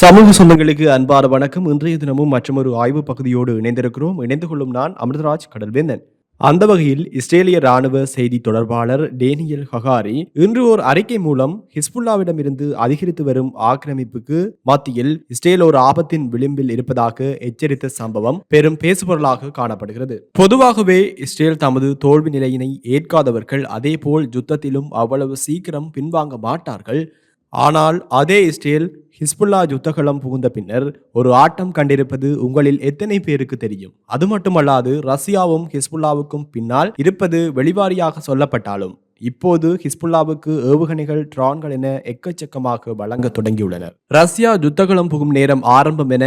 சமூக சொந்தங்களுக்கு அன்பான வணக்கம். இன்றைய தினமும் மற்றொரு ஆய்வு பகுதியோடு இணைந்திருக்கிறோம். இணைந்து கொள்ளும் நான் அமிர்தராஜ் கடல்வேந்தன். அந்த வகையில் இஸ்ரேலிய ராணுவ செய்தி தொடர்பாளர் டேனியல் ஹகாரி இன்று ஒரு அறிக்கை மூலம் ஹிஸ்புல்லாவிடமிருந்து அதிகரித்து வரும் ஆக்கிரமிப்புக்கு மத்தியில் இஸ்ரேல் ஒரு ஆபத்தின் விளிம்பில் இருப்பதாக எச்சரித்த சம்பவம் பெரும் பேசுபொருளாக காணப்படுகிறது. பொதுவாகவே இஸ்ரேல் தமது தோல்வி நிலையினை ஏற்காதவர்கள் அதேபோல் யுத்தத்திலும் அவ்வளவு சீக்கிரம் பின்வாங்க மாட்டார்கள். ஆனால் அதே இஸ்ரேல் ஹிஸ்புல்லா யுத்தகலம் புகுந்த பின்னர் ஒரு ஆட்டம் கண்டிருப்பது உங்களில் எத்தனை பேருக்கு தெரியும்? அது மட்டுமல்லாது ரஷ்யாவும் ஹிஸ்புல்லாவுக்கும் பின்னால் இருப்பது வெளிவாரியாக சொல்லப்பட்டாலும் இப்போது ஹிஸ்புல்லாவுக்கு ஏவுகணைகள் ட்ரான்கள் என எக்கச்சக்கமாக வழங்க தொடங்கியுள்ளனர். ரஷ்யா யுத்தகலம் புகும் நேரம் ஆரம்பம் என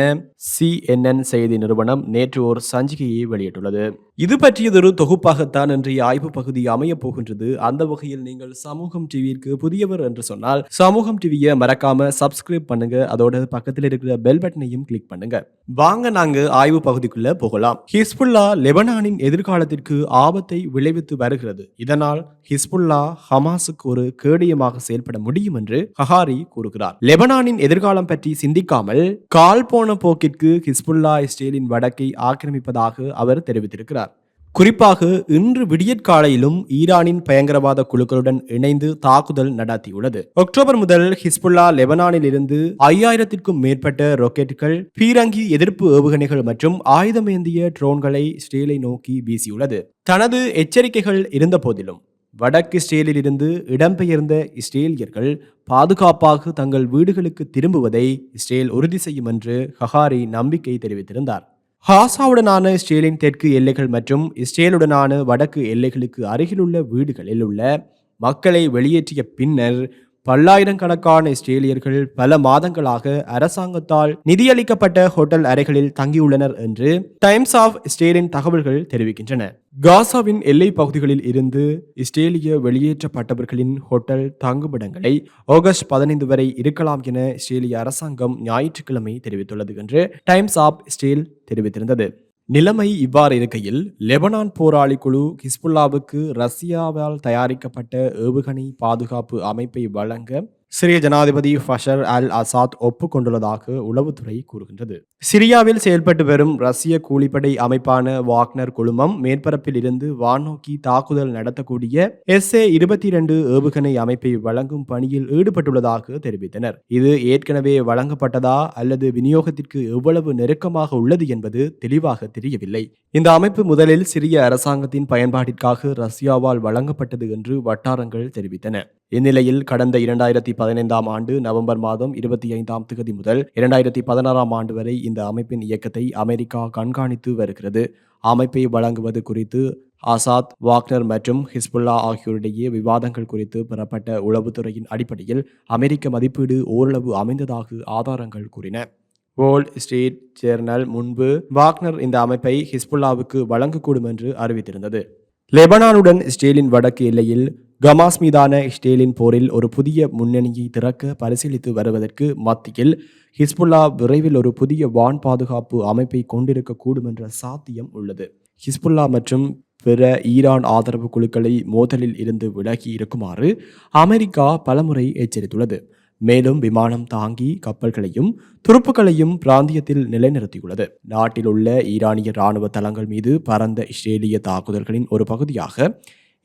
சிஎன்என் செய்தி நிறுவனம் நேற்று ஒரு சஞ்சிகையை வெளியிட்டுள்ளது. இது பற்றியதொரு தொகுப்பாகத்தான் இன்றைய ஆய்வு பகுதி அமையப் போகின்றது. அந்த வகையில் நீங்கள் சமூகம் டிவிக்கு புதியவர் என்று சொன்னால் சமூகம் டிவியை மறக்காம சப்ஸ்கிரைப் பண்ணுங்க. அதோட பக்கத்தில் இருக்கிற பெல் பட்டனையும் கிளிக் பண்ணுங்க. வாங்க நாங்க ஆய்வு பகுதிக்குள்ள போகலாம். ஹிஸ்புல்லா லெபனானின் எதிர்காலத்திற்கு ஆபத்தை விளைவித்து வருகிறது. இதனால் ஹிஸ்புல்லா ஹமாஸுக்கு ஒரு கேடயமாக செயல்பட முடியும் என்று ஹஹாரி கூறுகிறார். லெபனானின் எதிர்காலம் பற்றி சிந்திக்காமல் கால் போன போக்கிற்கு ஹிஸ்புல்லா இஸ்ரேலின் வடக்கை ஆக்கிரமிப்பதாக அவர் தெரிவித்திருக்கிறார். குறிப்பாக இன்று விடியற்காலையிலும் ஈரானின் பயங்கரவாத குழுக்களுடன் இணைந்து தாக்குதல் நடத்தியுள்ளது. அக்டோபர் முதல் ஹிஸ்புல்லா லெபனானில் இருந்து ஐயாயிரத்திற்கும் மேற்பட்ட ராக்கெட்டுகள் பீரங்கி எதிர்ப்பு ஏவுகணைகள் மற்றும் ஆயுதமேந்திய ட்ரோன்களை இஸ்ரேலை நோக்கி வீசியுள்ளது. தனது எச்சரிக்கைகள் இருந்த போதிலும் வடக்கு இஸ்ரேலில் இருந்து இடம்பெயர்ந்த இஸ்ரேலியர்கள் பாதுகாப்பாக தங்கள் வீடுகளுக்கு திரும்புவதை இஸ்ரேல் உறுதி செய்யும் என்று ஹஹாரி நம்பிக்கை தெரிவித்திருந்தார். ஹாசாவுடனான இஸ்ரேலின் தெற்கு எல்லைகள் மற்றும் இஸ்ரேலுடனான வடக்கு எல்லைகளுக்கு அருகிலுள்ள வீடுகளில் உள்ள மக்களை வெளியேற்றிய பின்னர் பல்லாயிரக்கணக்கான இஸ்ரேலியர்கள் பல மாதங்களாக அரசாங்கத்தால் நிதியளிக்கப்பட்ட ஹோட்டல் அறைகளில் தங்கியுள்ளனர் என்று டைம்ஸ் ஆஃப் இஸ்ரேலின் தகவல்கள் தெரிவிக்கின்றன. காசாவின் எல்லை பகுதிகளில் இருந்து இஸ்ரேலிய வெளியேற்றப்பட்டவர்களின் ஹோட்டல் தங்குமிடங்களை ஆகஸ்ட் பதினைந்து வரை இருக்கலாம் என இஸ்ரேலிய அரசாங்கம் ஞாயிற்றுக்கிழமை தெரிவித்துள்ளது என்று டைம்ஸ் ஆஃப் இஸ்ரேல் தெரிவித்திருந்தது. நிலைமை இவ்வாறு இருக்கையில் லெபனான் போராளி குழு ஹிஸ்புல்லாவுக்கு ரஷ்யாவால் தயாரிக்கப்பட்ட ஏவுகணை பாதுகாப்பு அமைப்பை வழங்க சிரிய ஜனாதிபதி ஃபஷர் அல் அசாத் ஒப்புக்கொண்டுள்ளதாக உளவுத்துறை கூறுகின்றது. சிரியாவில் செயல்பட்டு வரும் ரஷ்ய கூலிப்படை அமைப்பான வாக்னர் குழுமம் மேற்பரப்பில் இருந்து வானோக்கி தாக்குதல் நடத்தக்கூடிய எஸ் ஏ இருபத்தி இரண்டு ஏவுகணை அமைப்பை வழங்கும் பணியில் ஈடுபட்டுள்ளதாக தெரிவித்தனர். இது ஏற்கனவே வழங்கப்பட்டதா அல்லது விநியோகத்திற்கு எவ்வளவு நெருக்கமாக உள்ளது என்பது தெளிவாக தெரியவில்லை. இந்த அமைப்பு முதலில் சிரிய அரசாங்கத்தின் பயன்பாட்டிற்காக ரஷ்யாவால் வழங்கப்பட்டது என்று வட்டாரங்கள் தெரிவித்தன. இந்நிலையில் கடந்த இரண்டாயிரத்தி பதினைந்தாம் ஆண்டு நவம்பர் மாதம் இருபத்தி ஐந்தாம் திகதி முதல் இரண்டாயிரத்தி பதினாறாம் ஆண்டு வரை இந்த அமைப்பின் இயக்கத்தை அமெரிக்கா கண்காணித்து வருகிறது. அமைப்பை வழங்குவது குறித்து ஆசாத் வாக்னர் மற்றும் ஹிஸ்புல்லா ஆகியோரிடையே விவாதங்கள் குறித்து பெறப்பட்ட உளவுத்துறையின் அடிப்படையில் அமெரிக்க மதிப்பீடு ஓரளவு அமைந்ததாக ஆதாரங்கள் கூறின. வேர்ல்ட் ஸ்ட்ரீட் ஜேர்னல் முன்பு வாக்னர் இந்த அமைப்பை ஹிஸ்புல்லாவுக்கு வழங்கக்கூடும் என்று அறிவித்திருந்தது. லெபனானுடன் இஸ்ரேலின் வடக்கு எல்லையில் கமாஸ் மீதான இஸ்ரேலின் போரில் ஒரு புதிய முன்னணியை திறக்க பரிசீலித்து வருவதற்கு மத்தியில் ஹிஸ்புல்லா விரைவில் ஒரு புதிய வான் பாதுகாப்பு அமைப்பை கொண்டிருக்கக்கூடும் என்ற சாத்தியம் உள்ளது. ஹிஸ்புல்லா மற்றும் பிற ஈரான் ஆதரவு குழுக்களை மோதலில் இருந்து விலகி இருக்குமாறு அமெரிக்கா பலமுறை எச்சரித்துள்ளது. மேலும் விமானம் தாங்கி கப்பல்களையும் துருப்புகளையும் பிராந்தியத்தில் நிலைநிறுத்தியுள்ளது. நாட்டில் உள்ள ஈரானிய இராணுவ தளங்கள் மீது பரந்த இஸ்ரேலிய தாக்குதல்களின் ஒரு பகுதியாக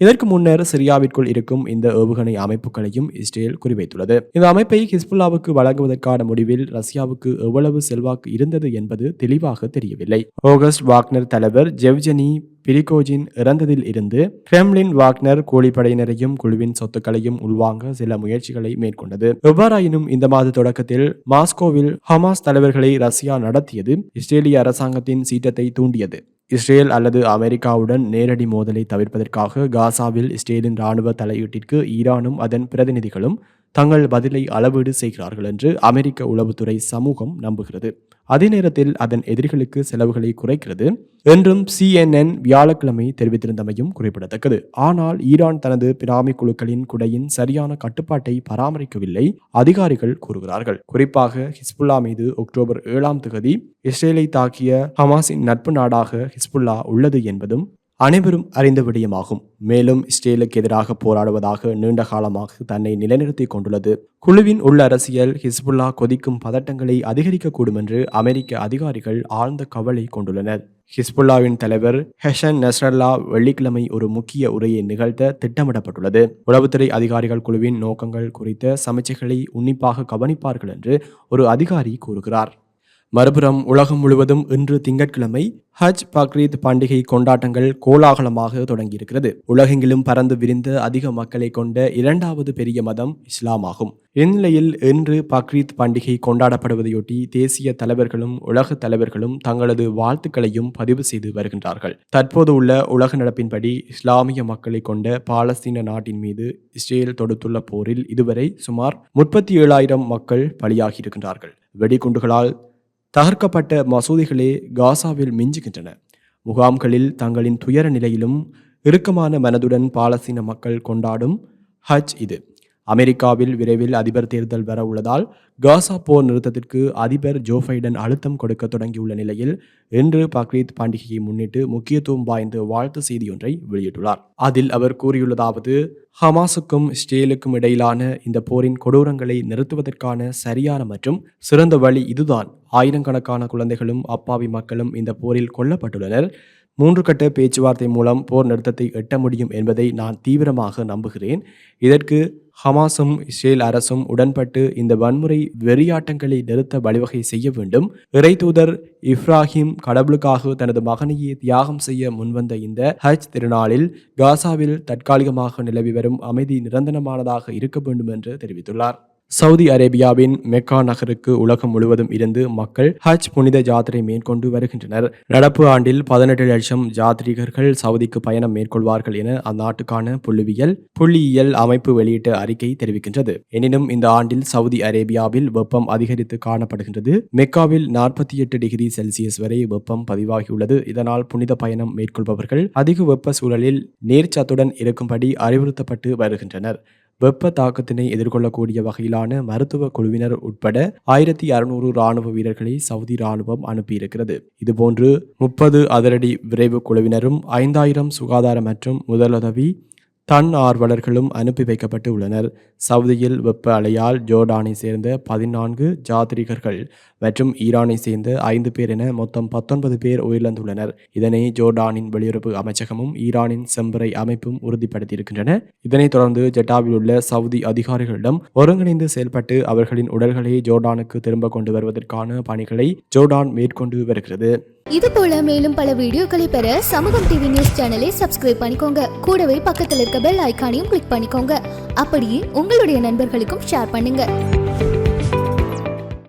இதற்கு முன்னர் சிரியாவிற்குள் இருக்கும் இந்த ஏவுகணை அமைப்புகளையும் இஸ்ரேல் குறிவைத்துள்ளது. இந்த அமைப்பை ஹிஸ்புல்லாவுக்கு வழங்குவதற்கான முடிவில் ரஷ்யாவுக்கு எவ்வளவு செல்வாக்கு இருந்தது என்பது தெளிவாக தெரியவில்லை. ஆகஸ்ட் வாக்னர் தலைவர் ஜெவ்ஜெனி பிரிகோஜின் இறந்ததில் இருந்து கிரெம்லின் வாக்னர் கூலிப்படையினரையும் குழுவின் சொத்துக்களையும் உள்வாங்க சில முயற்சிகளை மேற்கொண்டது. எவ்வாறாயினும் இந்த மாத தொடக்கத்தில் மாஸ்கோவில் ஹமாஸ் தலைவர்களை ரஷ்யா நடத்தியது இஸ்ரேலிய அரசாங்கத்தின் சீற்றத்தை தூண்டியது. இஸ்ரேல் அல்லது அமெரிக்காவுடன் நேரடி மோதலை தவிர்ப்பதற்காக காசாவில் இஸ்ரேலின் இராணுவ தலையீட்டிற்கு ஈரானும் அதன் பிரதிநிதிகளும் தங்கள் பதிலை அளவீடு செய்கிறார்கள் என்று அமெரிக்க உளவுத்துறை சமூகம் நம்புகிறது. அதே நேரத்தில் அதன் எதிரிகளுக்கு செலவுகளை குறைக்கிறது என்றும் சிஎன்என் வியாழக்கிழமை தெரிவித்திருந்தமையும் குறிப்பிடத்தக்கது. ஆனால் ஈரான் தனது பிராமி குழுக்களின் குடையின் சரியான கட்டுப்பாட்டை பராமரிக்கவில்லை அதிகாரிகள் கூறுகிறார்கள். குறிப்பாக ஹிஸ்புல்லா மீது அக்டோபர் ஏழாம் தேதி இஸ்ரேலை தாக்கிய ஹமாஸின் நட்பு நாடாக ஹிஸ்புல்லா உள்ளது என்பதும் அனைவரும் அறிந்த விடயமாகும். மேலும் இஸ்ரேலுக்கு எதிராக போராடுவதாக நீண்ட காலமாக தன்னை நிலைநிறுத்திக் கொண்டுள்ளது. குழுவின் உள்ள அரசியல் ஹிஸ்புல்லா கொதிக்கும் பதட்டங்களை அதிகரிக்கக்கூடும் என்று அமெரிக்க அதிகாரிகள் ஆழ்ந்த கவலை கொண்டுள்ளனர். ஹிஸ்புல்லாவின் தலைவர் ஹெஷன் நஸ்ரல்லா வெள்ளிக்கிழமை ஒரு முக்கிய உரையை நிகழ்த்த திட்டமிடப்பட்டுள்ளது. உளவுத்துறை அதிகாரிகள் குழுவின் நோக்கங்கள் குறித்த சமைச்சைகளை உன்னிப்பாக கவனிப்பார்கள் என்று ஒரு அதிகாரி கூறுகிறார். மறுபுறம் உலகம் முழுவதும் இன்று திங்கட்கிழமை ஹஜ் பக்ரீத் பண்டிகை கொண்டாட்டங்கள் கோலாகலமாக தொடங்கியிருக்கிறது. உலகெங்கிலும் பறந்து விரிந்த அதிக மக்களை கொண்ட இரண்டாவது பெரிய மதம் இஸ்லாம் ஆகும் இந்நிலையில் இன்று பக்ரீத் பண்டிகை கொண்டாடப்படுவதையொட்டி தேசிய தலைவர்களும் உலக தலைவர்களும் தங்களது வாழ்த்துக்களையும் பதிவு செய்து வருகின்றார்கள். தற்போது உள்ள உலக நடப்பின்படி இஸ்லாமிய மக்களை கொண்ட பாலஸ்தீன நாட்டின் மீது இஸ்ரேல் தொடுத்துள்ள போரில் இதுவரை சுமார் முப்பத்தி ஏழாயிரம் மக்கள் பலியாகியிருக்கின்றார்கள். வெடிகுண்டுகளால் தகர்க்கப்பட்ட மசூதிகளே காசாவில் மிஞ்சுகின்றன. முகாம்களில் தங்களின் துயர நிலையிலும் இறுக்கமான மனதுடன் பாலஸ்தீன மக்கள் கொண்டாடும் ஹஜ் இது. அமெரிக்காவில் விரைவில் அதிபர் தேர்தல் வர உள்ளதால் காசா போர் நிறுத்தத்திற்கு அதிபர் ஜோ பைடன் அழுத்தம் கொடுக்க தொடங்கியுள்ள நிலையில் இன்று பக்ரீத் பண்டிகையை முன்னிட்டு முக்கியத்துவம் வாய்ந்த வாழ்த்து செய்தியொன்றை வெளியிட்டுள்ளார். அதில் அவர் கூறியுள்ளதாவது ஹமாஸுக்கும் இஸ்ரேலுக்கும் இடையிலான இந்த போரின் கொடூரங்களை நிறுத்துவதற்கான சரியான மற்றும் சிறந்த வழி இதுதான் ஆயிரக்கணக்கான குழந்தைகளும் அப்பாவி மக்களும் இந்த போரில் கொல்லப்பட்டுள்ளனர். மூன்று கட்ட பேச்சுவார்த்தை மூலம் போர் நிறுத்தத்தை எட்ட முடியும் என்பதை நான் தீவிரமாக நம்புகிறேன். இதற்கு ஹமாஸும் இஸ்ரேல் அரசும் உடன்பட்டு இந்த வன்முறை வெறியாட்டங்களை நிறுத்த வழிவகை செய்ய வேண்டும். இறை தூதர் இப்ராஹிம் கடவுளுக்காக தனது மகனையே தியாகம் செய்ய முன்வந்த இந்த ஹஜ் திருநாளில் காசாவில் தற்காலிகமாக நிலவி வரும் அமைதி நிரந்தரமானதாக இருக்க வேண்டும் என்று தெரிவித்துள்ளார். சவுதி அரேபியாவின் மெக்கா நகருக்கு உலகம் முழுவதும் இருந்து மக்கள் ஹஜ் புனித ஜாத்திரை மேற்கொண்டு வருகின்றனர். நடப்பு ஆண்டில் பதினெட்டு லட்சம் ஜாத்ரீகர்கள் சவுதிக்கு பயணம் மேற்கொள்வார்கள் என அந்நாட்டுக்கான புள்ளிவியல் புள்ளியியல் அமைப்பு வெளியிட்ட அறிக்கை தெரிவிக்கின்றது. எனினும் இந்த ஆண்டில் சவுதி அரேபியாவில் வெப்பம் அதிகரித்து காணப்படுகின்றது. மெக்காவில் நாற்பத்தி எட்டு டிகிரி செல்சியஸ் வரை வெப்பம் பதிவாகியுள்ளது. இதனால் புனித பயணம் மேற்கொள்பவர்கள் அதிக வெப்ப சூழலில் நீர்ச்சத்துடன் இருக்கும்படி அறிவுறுத்தப்பட்டு வருகின்றனர். வெப்ப தாக்கத்தினை எதிர்கொள்ளக்கூடிய வகையிலான மருத்துவ குழுவினர் உட்பட ஆயிரத்தி அறுநூறு ராணுவ வீரர்களை சவுதி ராணுவம் அனுப்பியிருக்கிறது. இதுபோன்று முப்பது அதிரடி விரைவு குழுவினரும் ஐந்தாயிரம் சுகாதார மற்றும் முதலுதவி தன் ஆர்வலர்களும் அனுப்பி வைக்கப்பட்டு உள்ளனர். சவுதியில் வெப்ப அலையால் ஜோர்டானை சேர்ந்த பதினான்கு ஜாத்ரிகர்கள் மற்றும் ஈரானை சேர்ந்த ஐந்து பேர் என மொத்தம் பத்தொன்பது பேர் உயிரிழந்துள்ளனர். இதனை ஜோர்டானின் வெளியுறவு அமைச்சகமும் ஈரானின் செம்பறை அமைப்பும் உறுதிப்படுத்தியிருக்கின்றன. இதனைத் தொடர்ந்து ஜெட்டாவில் உள்ள சவுதி அதிகாரிகளிடம் ஒருங்கிணைந்து செயல்பட்டு அவர்களின் உடல்களை ஜோர்டானுக்கு திரும்ப கொண்டு வருவதற்கான பணிகளை ஜோர்டான் மேற்கொண்டு வருகிறது. இது போல மேலும் பல வீடியோக்களை பெற சமூகம் டிவி நியூஸ் சேனலை சப்ஸ்கிரைப் பண்ணிக்கோங்க. கூடவே பக்கத்தில் இருக்க பெல் ஐகானையும் கிளிக் பண்ணிக்கோங்க. அப்படியே உங்களுடைய நண்பர்களுக்கும் ஷேர் பண்ணுங்க.